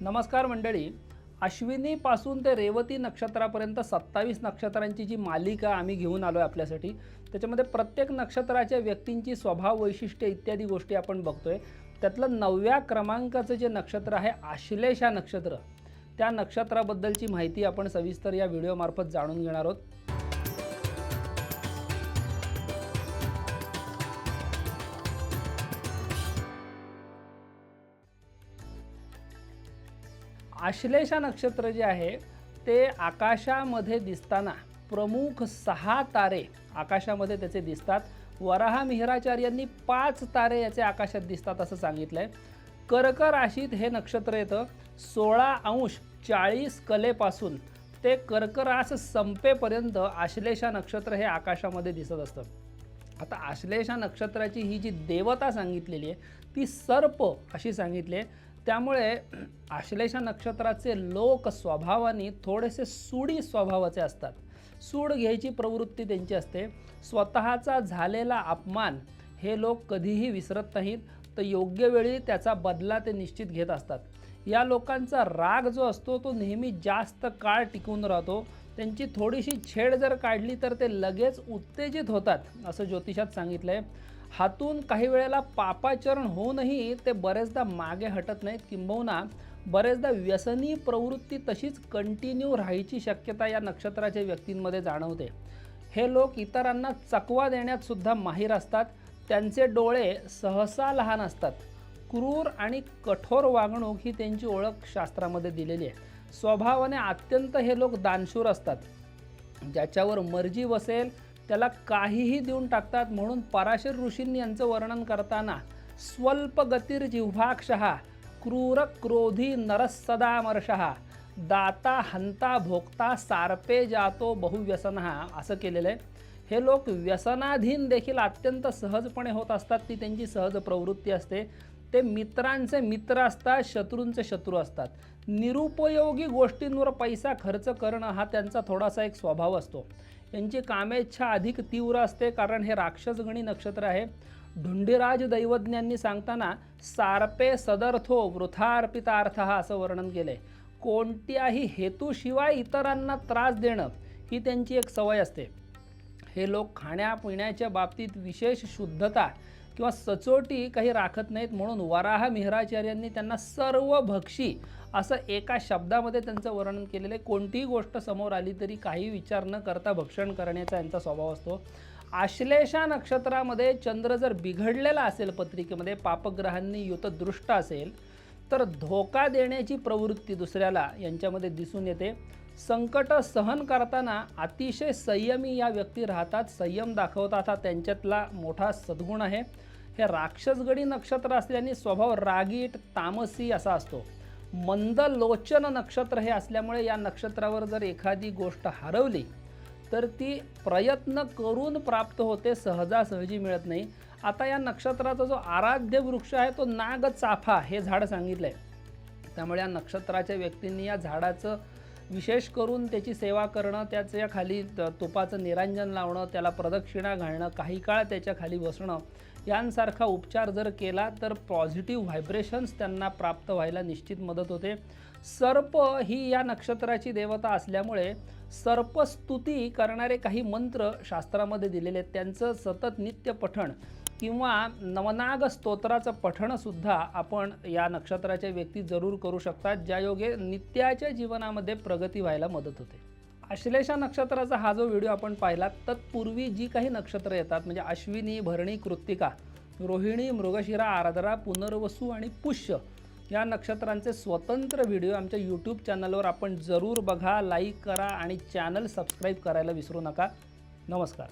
नमस्कार मंडळी. अश्विनीपासून ते रेवती नक्षत्रापर्यंत सत्तावीस नक्षत्रांची जी मालिका आम्ही घेऊन आलो आहे आपल्यासाठी त्याच्यामध्ये प्रत्येक नक्षत्राच्या व्यक्तींची स्वभाव वैशिष्ट्ये इत्यादी गोष्टी आपण बघतोय. त्यातलं नवव्या क्रमांकाचं जे नक्षत्र आहे आश्लेषा नक्षत्र त्या नक्षत्राबद्दलची माहिती आपण सविस्तर या व्हिडिओमार्फत जाणून घेणार आहोत. आश्लेषा नक्षत्र जे आहे ते आकाशामध्ये दिसताना प्रमुख सहा तारे आकाशामध्ये त्याचे दिसतात. वराहा मिहिराचार्यांनी पाच तारे याचे आकाशात दिसतात असं सांगितलं आहे कर्क राशीत हे नक्षत्र येतं. सोळा अंश चाळीस कलेपासून ते कर्करास संपेपर्यंत आश्लेषा नक्षत्र हे आकाशामध्ये दिसत असतं. आता आश्लेषा नक्षत्राची ही जी देवता सांगितलेली आहे ती सर्प अशी सांगितली आहे. त्यामुळे आश्लेषा नक्षत्राचे लोक स्वभावाने थोडेसे सुडी स्वभावाचे असतात. सूड घ्यायची प्रवृत्ती त्यांची असते. स्वतःचा झालेला अपमान हे लोक कधीही विसरत नाहीत तर योग्य वेळी त्याचा बदला ते निश्चित घेत असतात. या लोकांचा राग जो असतो तो नेहमी जास्त काळ टिकून राहतो. त्यांची थोडीशी छेड जर काढली तर ते लगेच उत्तेजित होतात असं ज्योतिषात सांगितलं आहे हातून काही वेळेला पापाचरण होऊनही ते बरेचदा मागे हटत नाहीत किंबहुना बरेचदा व्यसनी प्रवृत्ती तशीच कंटिन्यू राहायची शक्यता या नक्षत्राच्या व्यक्तींमध्ये जाणवते. हे लोक इतरांना चकवा देण्यात सुद्धा माहीर असतात. त्यांचे डोळे सहसा लहान असतात. क्रूर आणि कठोर वागणूक ही त्यांची ओळख शास्त्रामध्ये दिलेली आहे. स्वभावाने अत्यंत हे लोक दानशूर असतात. ज्याच्यावर मर्जी बसेल त्याला काहीही देऊन टाकतात म्हणून पराशर ऋषींनी यांचं वर्णन करताना स्वल्प गतीर जिव्हाक्षहा क्रूर क्रोधी नरसदामर्षहा दाता हंता भोगता सारपे जातो बहुव्यसनहा असं केलेलं आहे. हे लोक व्यसनाधीन देखील अत्यंत सहजपणे होत असतात ती त्यांची सहज प्रवृत्ती असते. ते मित्रांचे मित्र असतात शत्रूंचे शत्रू असतात. निरुपयोगी गोष्टींवर पैसा खर्च करणं हा त्यांचा थोडासा एक स्वभाव असतो. यांची कामेच्छा अधिक तीव्र असते कारण हे राक्षसगणी नक्षत्र आहे. ढुंडीराज दैवज्ञांनी सांगताना सारपे सदर्थो वृथार्पितार्थ हा असं वर्णन केलं आहे कोणत्याही हेतूशिवाय इतरांना त्रास देणं ही त्यांची एक सवय असते. हे लोक खाण्यापिण्याच्या बाबतीत विशेष शुद्धता किंवा सचोटी काही राखत नाहीत म्हणून वराह मिहराचार्यांनी त्यांना सर्व भक्षी असं एका शब्दामध्ये त्यांचं वर्णन केलेलं आहे. कोणतीही गोष्ट समोर आली तरी काही विचार न करता भक्षण करण्याचा यांचा स्वभाव असतो. आश्लेषा नक्षत्रामध्ये चंद्र जर बिघडलेला असेल पत्रिकेमध्ये पापग्रहांनी युतदृष्ट असेल तर धोका देण्याची प्रवृत्ती दुसऱ्याला यांच्यामध्ये दिसून येते. संकट सहन करताना अतिशय संयमी या व्यक्ती राहतात. संयम दाखवतात. हा त्यांच्यातला मोठा सद्गुण आहे. हे राक्षसगडी नक्षत्र असल्याने स्वभाव रागीट तामसी असा असतो. मंदलोचन नक्षत्र हे असल्यामुळे या नक्षत्रावर जर एखादी गोष्ट हरवली तर ती प्रयत्न करून प्राप्त होते. सहजासहजी मिळत नाही. आता या नक्षत्राचा जो आराध्य वृक्ष आहे तो नाग चाफा हे झाड सांगितलं आहे त्यामुळे या नक्षत्राच्या व्यक्तींनी या झाडाचं विशेष करून त्याची सेवा करणं त्याच्याखाली त- तुपाचं निरांजन लावणं त्याला प्रदक्षिणा घालणं काही काळ त्याच्याखाली बसणं यांसारखा उपचार जर केला तर पॉझिटिव्ह व्हायब्रेशन्स त्यांना प्राप्त व्हायला निश्चित मदत होते. सर्प ही या नक्षत्राची देवता असल्यामुळे सर्पस्तुती करणारे काही मंत्र शास्त्रामध्ये दिलेले आहेत. त्यांचं सतत नित्य पठण किंवा नवनाग स्तोत्राचं पठणसुद्धा आपण या नक्षत्राच्या व्यक्ती जरूर करू शकतात. ज्यायोगे नित्याच्या जीवनामध्ये प्रगती व्हायला मदत होते. आश्लेषा नक्षत्राचा हा जो व्हिडिओ आपण पाहिला तत्पूर्वी जी काही नक्षत्र येतात म्हणजे अश्विनी भरणी कृत्तिका रोहिणी मृगशिरा आराधरा पुनर्वसू आणि पुष्य या नक्षत्रांचे स्वतंत्र व्हिडिओ आमच्या यूट्यूब चॅनलवर आपण जरूर बघा लाईक करा आणि चॅनल सबस्क्राईब करायला विसरू नका. नमस्कार.